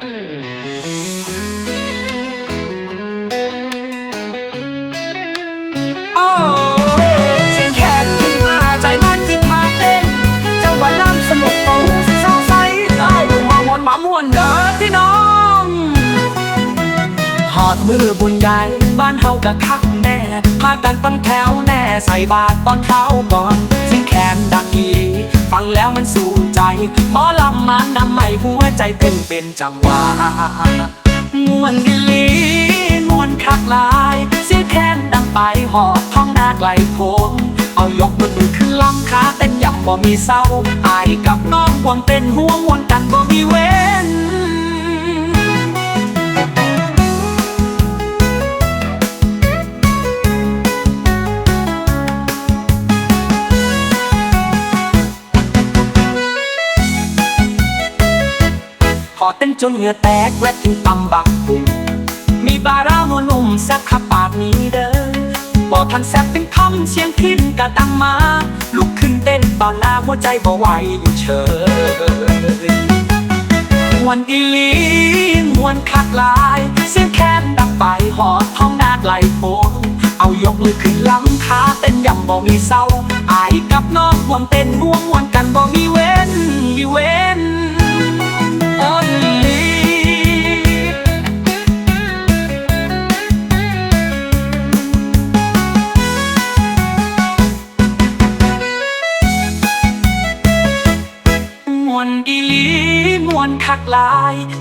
หมาม่วนเด้อพี่น้องหอดมือบุญใหญ่บ้านเฮากะคักแน่พากันตั้งแถวแน่ ใส่บาตรตอนเช้าก่อนสียงแขนดังอี ฟังแล้วมันสู่ใจหมอลำมานำไม่หัวใจเต้นเป็นจังหวะมวนดิลีมวนคักลายเสียงแขนดังไปหอดท้องนาไกลโพ้งเอายกมือขึ้นลำขาเต้นยำบ่มีเศร้าอายกับน้องควงเต้นห่วงวนกันบ่มีเว้ จนเหงื่อแตกและกินตำบักหุ่งมีบาราวนุ่นุ่มแซ่บขับปากนี้เด้อบอกทันแซ่บเป็นคำเสียงพินกะดังมา ลุกขึ้นเต้นตอนหน้าหัวใจบ่ไหวอยู่เฉยมวนอีลีมวนคักลาย เสียงแค้นดังไปหอดท้องนาไกลโพงเอายกมือขึ้นลำขาเต้นยำบ่มีเศร้าอายกับน้องห่วงเต้นม่วงมวนกันบ่มีเว้นมีเว้น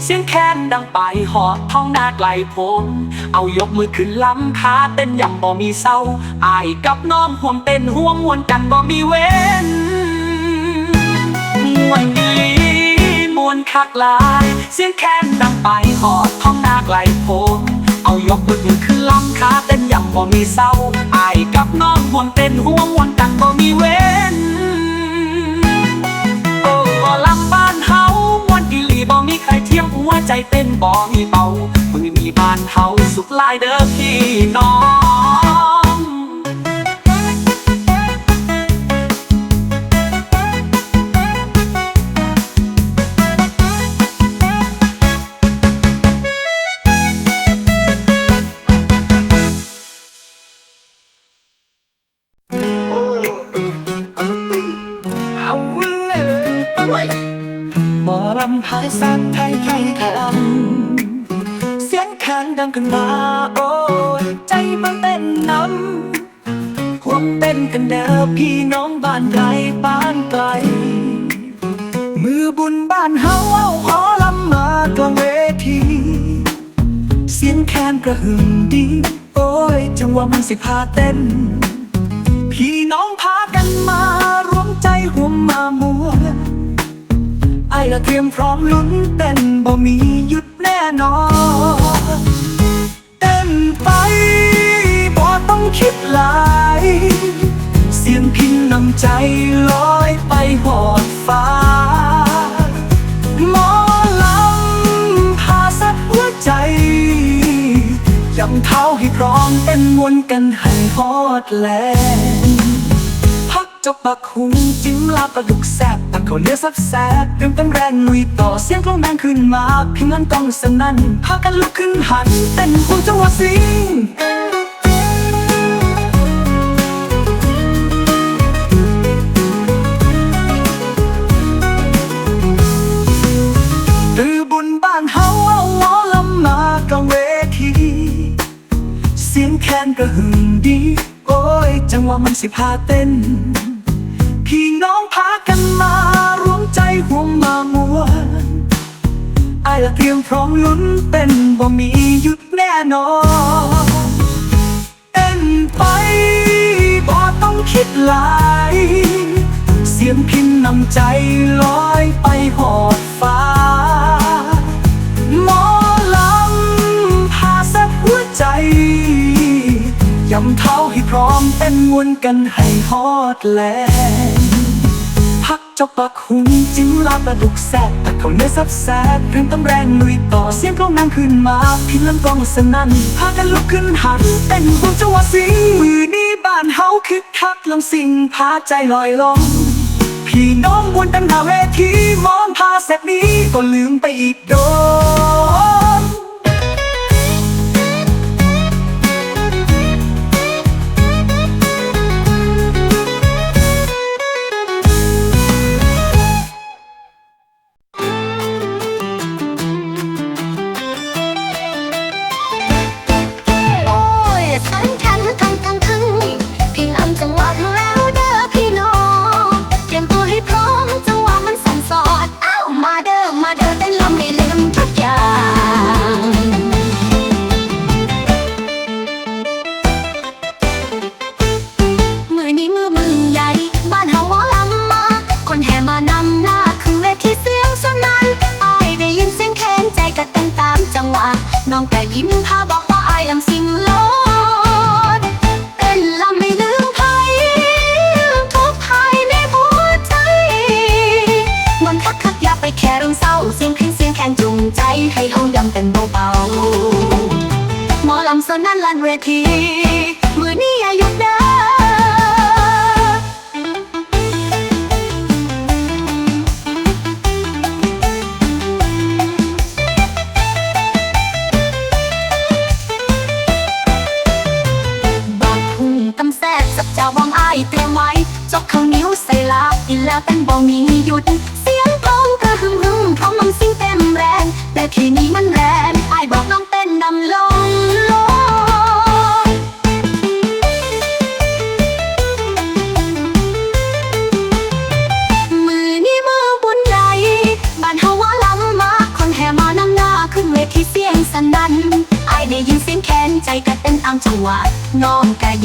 เสียงแค้นดังไปหอดท้องนาไกลโพงเอายกมือขึ้นลำขาเต้นยำบ่มีเศร้าอายกับน้องห่วงเต้นห่วงมวนกันบ่มีเว้นมวนดีมวนคักลาย เสียงแค้นดังไปหอดท้องนาไกลโพงเอายกมือขึ้นลำขาเต้นยำบ่มีเศร้าอายกับน้องห่วงเต้นห่วงมวนกันบ่มีเว้นโอ้ลำบ้านเฮา บ่มีใครเที่ยมหัวใจเต้นบ่มีเบามือมีบ้านเฮาสุขลายเด้อพี่น้องเอาเลย หมอลำภาษาไทยไทยคำเสียงคันดังขึ้นมา โอ้ยใจมันเต้นนำควบเต้นกันเด้อพี่น้องบ้านไกลบ้านไกล มือบุญบ้านเฮาเอาหอลำมากลางเวที เสียงแคนกระหึ่มดี โอ้ย จังหวะมันสิพาเต้น พี่น้องพากันมารวมใจห่วมมามั วไอ้ละเตรียมพร้อมลุ้นเต้นบ่มีหยุดแน่นอนเต้นไปบ่ต้องคิดหลายเสียงพินนำใจลอยไปหอดฟ้าหมอลำพาสัดหัวใจยำเท้าให้พร้อมเต้นมวนกันให้ฮอดแลนพัก จบบักหุงจิ้มลาปลาดุกแซ่บตักข้าวเหนียวซับแซ่บเติมเต็มแรงลุยต่อเสียงกลองแมงขึ้นมาพิงเงินกองสนั่นพากันลุกขึ้นหันเต้นหัวจังหวะสิงตือบุญบ้านเฮาเอาหมอลำมากลางเวทีเสียงแคนกระหึ่มดี โอ้ย จังหวะมันสิพาเต้น น้องพากันมารวมใจห่วงมามวนไอ้ละเตรียมพร้อมลุ้นเต้นบ่มีหยุดแน่นอนเต้นไปบ่ต้องคิดหลาย เสียงพินนำใจลอยไปหอดฟ้า หมอลำพาสักหัวใจยำเท้าให้พร้อมเต้นวนกันให้ฮอดแล พักปักหุงจิ้มลาปลาดุกแซ่บตักข้าเนื้อซับแซ่บเพิ่มตำแรงลุยต่อเสียงกลองนางขึ้นมาพินลำกลองสนั่นพากันลุกขึ้นหันเต้นบนจังหวะสิงมือนี้บ้านเฮาคึกคักลำสิ่งพาใจลอยลงพี่น้องบนตั้งหน้าเวทีมองพาเสร็จนี้ก็ลืมไปอีกโด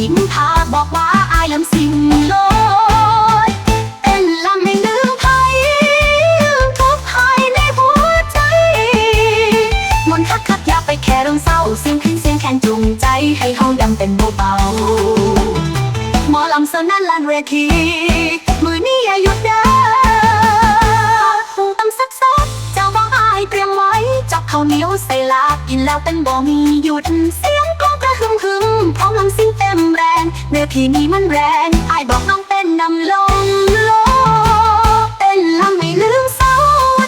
ยิ้มพาบอกว่าอายลำสิ่งโลดเต้นลำให้ลืมภัยลืมทุกข์ภายในหัวใจ มนต์คักคักอย่าไปแค่เรื่องเศร้าเสียงขึ้นเสียงแคนจูงใจให้เฮาดำเป็นเบาๆหมอลำเสนั่นลานเวทีมือนี้อย่าหยุดเด้อตำซักซักเจ้าบอกอายเตรียมไว้จับข้าวเหนียวใส่ลาบกินแล้วเป็นบ่มีหยุดสียงก็กระหึ่ มพร้อมลำซิ่งเต็มแรงเวทีนี้มันแรงไอบอกน้องเต้นนำลงโลกเต้นลำไม่ลืมเศร้า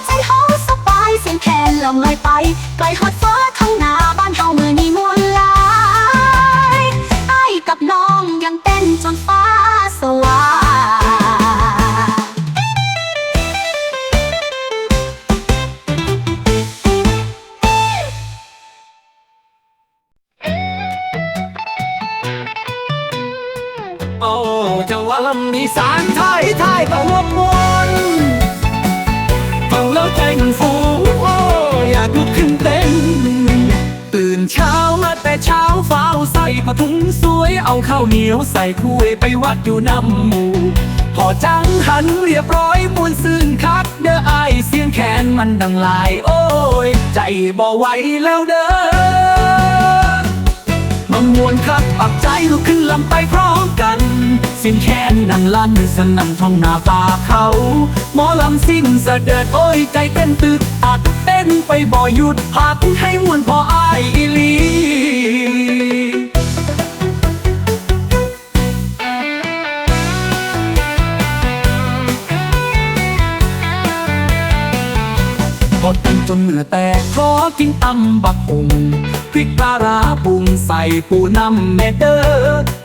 ใจเฮาสบายเสียงแคนลำลอยไปไกลหอดฟ้า เช้ามาแต่เช้าฟ้าใส่ผ้าถุงสวยเอาข้าวเหนียวใส่ถ้วยไปวัดอยู่น้ำหมูพอจังหันเรียบร้อยมวนซื่นคักเด้อไอเสียงแขนมันดังลาย โอ้ย ใจบ่ไหวแล้วเด้อ มามวนคักปักใจลุกขึ้นลำไปพร้อมกัน สิ้นแค้นนังลั่นสนั่นท้องนาป่าเขา หมอลำสิ้นสะเด็ดโอ้ยใจเต้นตึกอัดเต้นไปบ่อหยุดพักให้มวนพออายอีลี จนเหงื่อแตกเพราะกินตำบักหุงพริกปลาร้าปรุงใส่ปูน้ำแม่เด้อ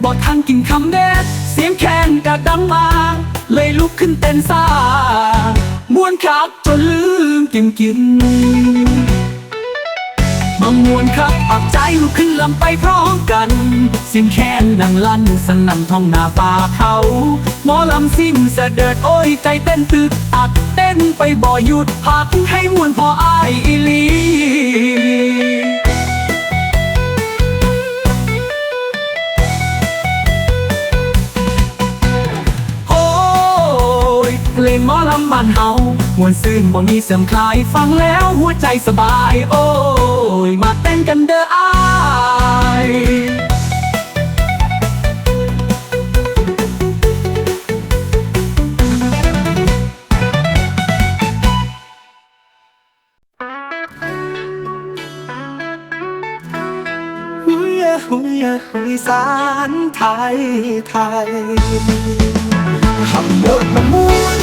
บอดทันกินคำแดดเสียงแคนกะดังมา เลยลุกขึ้นเต้นซ่าม้วนคักจนลืมกินกินมามวนครับปักใจลุกขึ้นลำไปพร้อมกัน เสียงแคนดังลั่นสนั่นท้องนาป่าเขา หมอลำซิ่มเสด็จโอ้ยใจเต้นตึกอักเต้นไปบ่หยุดพักให้มวนพออายอีลีโอ้ยเล่นหมอลำบ้านเฮามวนซื่นบ่มีเสื่อมคลายฟังแล้วหัวใจสบาย โอ้ย มาเต้นกันเด้ออาย หุยหุยสารไทยไทยคำบทมะม่วน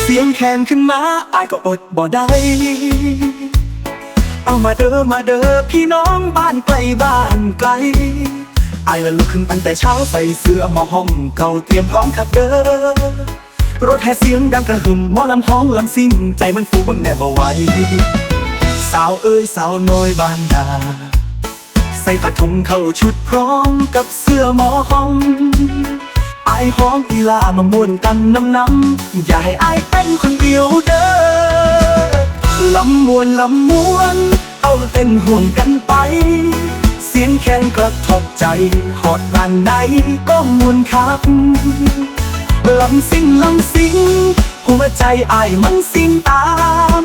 เสียงแคนขึ้นมาอายก็อดบ่ได้เอามาเด้อมาเด้อพี่น้องบ้านไกลบ้านไกลอายละลุกขึ้นตั้งแต่เช้าใส่เสื้อหมอห้อมเก่าเตรียมพร้อมขับเด้อ รถแห่เสียงดังกระหึ่มหมอลำห้องลำซิ่ง ใจมันฟูบังแนบเอาไว้ สาวเอ้ยสาวน้อยบานนาใส่ผ้าถุงเข้าชุดพร้อมกับเสื้อหมอห้องไอายห้องอีลามาม่วนกันน้ำน้ำอย่าให้ไอายเป็นคนเดียวเด้อลำมวนลำมวน เอาเต้นห่วงกันไป เสียงแคนกระทบใจ หอดบ้านไหนก็มวนคัก ลำซิ่งลำซิ่งหัวใจไอ้มันสิ่งตาม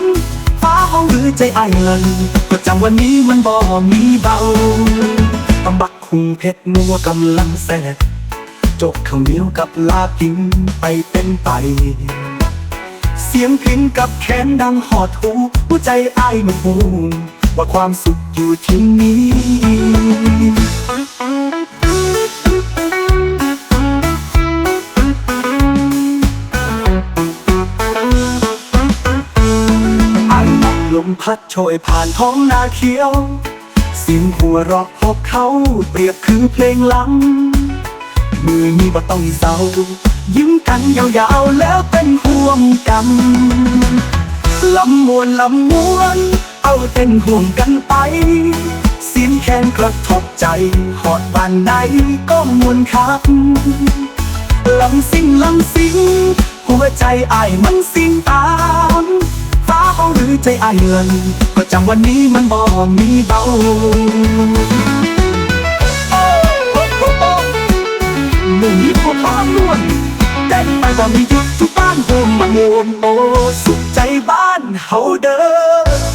ฟ้าห้องหรือใจไอ้เลินก็จำวันนี้มันบ่มีเบาตำบักคุงเพชรนัวกำลังแซ่บจกข้าวเหนียวกับลาบกินไปเป็นไป เสียงพินกับแขนดังหอดหูหัวใจไอ้มันหูว่าความสุขอยู่ที่นี้ นำลมพัดโชยผ่านท้องนาเขียวเสียงหัวเราะพบเขาเปรียบคือเพลงลัง มือนี้บ่ต้องเศร้า ยิ้มกันยาวๆแล้วเป็นห่วงกันลำมวนลำมวน เอาเต้นห่วงกันไปเสียงแคนกระทบใจ หอดบานใดก็มวนคักลำซิ่งลำซิ่งหัวใจอายมันสิ่งตาม ฟ้าเขาหรือใจอายเลือน ก็จำวันนี้มันบ่มีเบาหนุ่นี้พวกบ้านล้วนแต่ไปบ่มีหยุดทุกบ้านโฮมมามวนโอ้สุขใจบ้านเฮาเด้อ